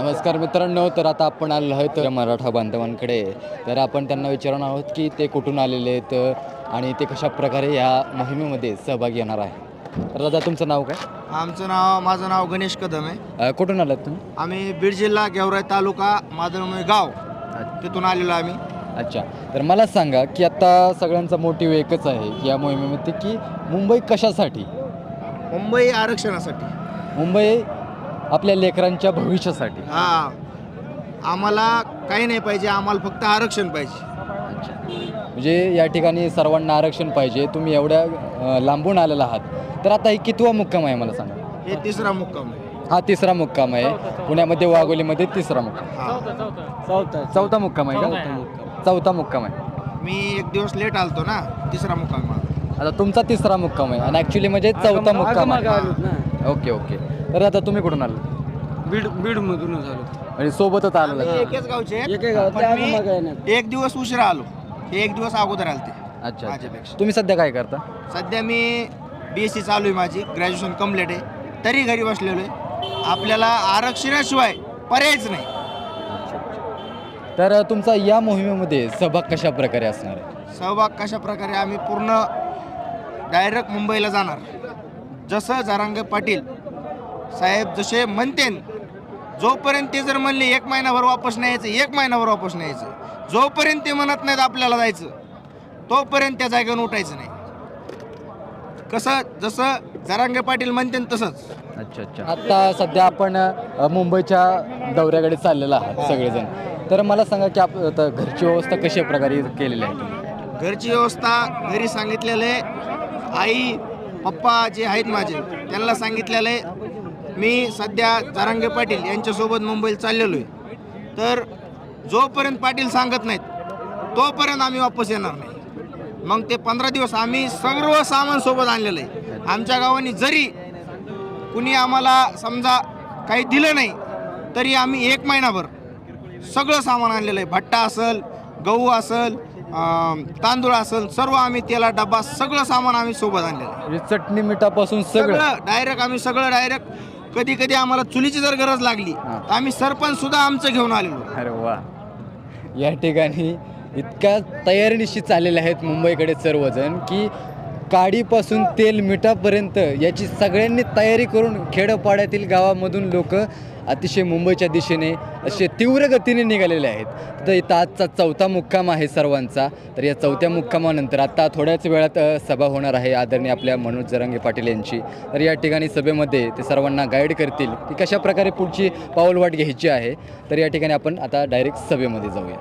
नमस्कार मित्रांनो तर आता आपण आलो आहोत मराठा बांधवांकडे. तर आपण त्यांना विचारणार आहोत की ते कुठून आलेले आहेत आणि ते कशा प्रकारे या मोहिमेमध्ये सहभागी येणार आहे तर दादा तुमचं नाव काय? आमचं नाव माझं नाव गणेश कदम आहे. अ, कुठून आलात तुम्ही? आम्ही बीड जिल्हा गेवराई तालुका मादळमय गाव. तिथून आलेलो आम्ही. अच्छा. तर मला सांगा की आता सगळ्यांचा मोटिव्ह एकच आहे की या मोहिमेमध्ये की मुंबई कशासाठी? मुंबई आरक्षणासाठी. मुंबई आपल्या लेकरांच्या भविष्यासाठी. हा. आम्हाला काही नाही पाहिजे आम्हाला फक्त आरक्षण पाहिजे. अच्छा. म्हणजे या ठिकाणी सर्वांना आरक्षण पाहिजे तुम्ही एवढ्या अ, लांबून आलेला आहात. तर आता ही कितवा मुक्काम आहे मला सांगा? हे तिसरा मुक्काम आहे. हा तिसरा मुक्काम आहे. पुण्यामध्ये वाघोलीमध्ये तिसरा मुक्काम. हा. चौथा मुक्काम आहे का? चौथा मुक्काम. आहे. मी एक दिवस लेट आलतो ना तिसरा मुक्काम आता तुमचा तिसरा मुक्काम आहे. आणि ॲक्च्युली म्हणजे चौथा मुक्काम आहे. Okay okay. तर आता तुम्ही कुठून आलो बीड बीड मधूनच आलो. म्हणजे सोबतच आलेला आम्ही एकेच गावचे आहेत, एके पण मी दिवस उशिरा आलो. हे एक दिवस अगोदर आलते अच्छा माझ्यापेक्षा. तुम्ही सध्या काय करता? सध्या मी बी एस सी चालू आहे माझी ग्रॅज्युएशन कंप्लीट आहे. तरी घरी बसलेलो आहे. आपल्याला आरक्षणाशिवाय पर्यायच नाही. तर तुमचा या मोहिमेमध्ये सहभाग कशा प्रकारे असणार आहे? सहभाग कशा प्रकारे आम्ही पूर्ण डायरेक्ट मुंबईला जाणार. जसं जारांगे पाटील साहेब जसे म्हणतेन जोपर्यंत ते जर म्हणले एक महिनाभर वापस नाही यायचं एक महिनाभर वापस नाही यायचं जोपर्यंत ते म्हणत नाहीत आपल्याला जायचं तोपर्यंत त्या जागेवर उठायचं नाही. कसं जसं जरांगे पाटील म्हणते तसंच. अच्छा अच्छा. आता सध्या आपण अ, मुंबईच्या दौऱ्याकडे चाललेला आहात सगळेजण. तर मला सांगा की आप आता घरची व्यवस्था कशा प्रकारे केलेली आहे? घरची व्यवस्था घरी सांगितलेले आई पप्पा जे आहेत माझे त्यांना सांगितलेलं आहे मी सध्या जारांगे पाटील यांच्यासोबत मुंबईला चाललेलो आहे. तर जोपर्यंत पाटील सांगत नाहीत तोपर्यंत आम्ही वापस येणार नाही. मग ते पंधरा दिवस आम्ही सर्व सामान सोबत आणलेलं आहे. आमच्या गावाने जरी कुणी आम्हाला समजा काही दिलं नाही तरी आम्ही एक महिनाभर सगळं सामान आणलेलं आहे. भट्टा असेल गहू असेल तांदूळ असेल सर्व आम्ही त्याला डबा सगळं सामान आम्ही सोबत आणलेलं आहे. म्हणजे चटणी मिठापासून सगळं? सगळं डायरेक्ट आम्ही सगळं डायरेक्ट कधी कधी आम्हाला चुलीची जर गरज लागली. तर आम्ही सरपंच सुद्धा आमचं घेऊन आलेलो अरे वा. या ठिकाणी इतक्या तयारीनिशी चाललेले आहेत मुंबईकडे सर्वजण की काडीपासून तेल मिठापर्यंत याची सगळ्यांनी तयारी करून खेडोपाड्यातील गावामधून लोक अतिशय मुंबईच्या दिशेने असे तीव्र गतीने निघालेले आहेत. तर इथं आजचा चौथा मुक्काम आहे सर्वांचा. तर या चौथ्या मुक्कामानंतर आता थोड्याच वेळात सभा होणार आहे आदरणीय आपल्या मनोज जरांगे पाटील यांची. तर या ठिकाणी सभेमध्ये ते सर्वांना गाईड करतील की कशाप्रकारे पुढची पाऊलवाट घ्यायची आहे. तर या ठिकाणी आपण आता डायरेक्ट सभेमध्ये जाऊया.